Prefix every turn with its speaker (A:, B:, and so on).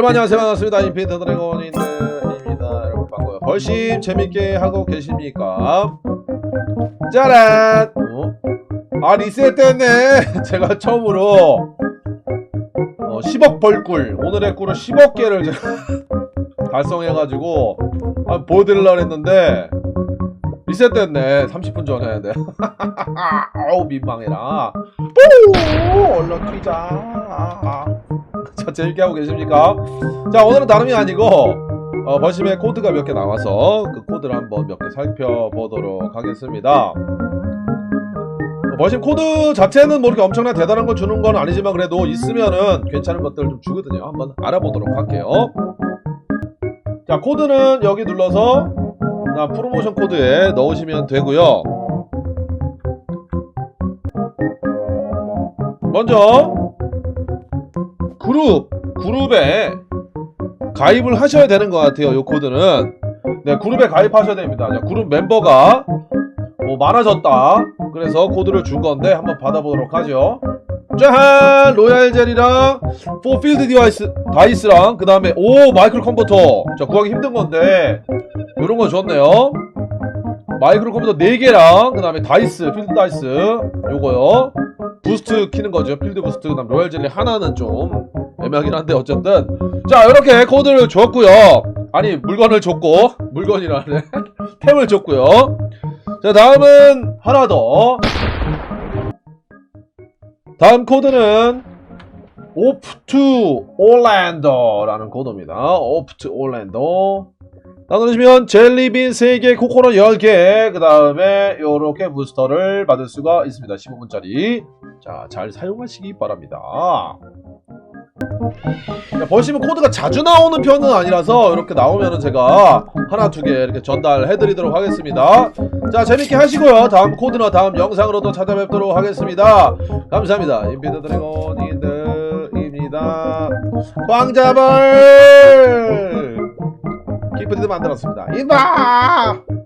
A: 여러분 안녕하세요. 반갑습니다. 인피니트 드래곤인입니다. 여러분 반가워요. 벌심 재밌게 하고 계십니까? 짜란! 어? 아 리셋됐네. 제가 처음으로 어, 10억 벌꿀. 오늘의 꿀은 10억 개를 제가 달성해가지고 한 보여드리려고 했는데 리셋됐네. 30분 전에. 네. 아우 민망해라. 뽀 얼른 튀자 자 재밌게 하고 계십니까? 자 오늘은 다름이 아니고 어, 벌심에 코드가 몇 개 나와서 그 코드를 한번 몇 개 살펴보도록 하겠습니다. 어, 벌심 코드 자체는 뭐 이렇게 엄청나 대단한 걸 주는 건 아니지만 그래도 있으면은 괜찮은 것들 좀 주거든요. 한번 알아보도록 할게요. 자 코드는 여기 눌러서 자, 프로모션 코드에 넣으시면 되고요. 먼저 그룹 그룹에 가입을 하셔야 되는 것 같아요. 이 코드는 네 그룹에 가입하셔야 됩니다. 자, 그룹 멤버가 뭐 많아졌다. 그래서 코드를 준 건데 한번 받아보도록 하죠. 짠 로얄 젤이랑 포필드 디바이스 다이스랑 그 다음에 오 마이크로 컨버터 자 구하기 힘든 건데 이런 거 줬네요. 마이크로 컴퓨터 4개랑 그 다음에 다이스 필드 다이스 요거요 부스트 키는 거죠 필드 부스트 그 다음 로얄 젤리 하나는 좀 애매하긴 한데 어쨌든. 자 이렇게 코드를 줬고요. 아니 물건을 줬고 물건이라네. 템을 줬고요. 자 다음은 하나 더. 다음 코드는 오프 투 올랜더라는 코드입니다. 오프 투 올랜더. 나누시면 젤리빈 3개, 코코넛 10개, 그 다음에 요렇게 부스터를 받을 수가 있습니다. 15분짜리. 자, 잘 사용하시기 바랍니다. 자, 보시면 코드가 자주 나오는 편은 아니라서 이렇게 나오면은 제가 하나, 두 개 이렇게 전달해드리도록 하겠습니다. 자, 재밌게 하시고요. 다음 코드나 다음 영상으로 또 찾아뵙도록 하겠습니다. 감사합니다. 인피드 드래곤 인드입니다. 광자벌! 기프티드 만들었습니다. 이봐!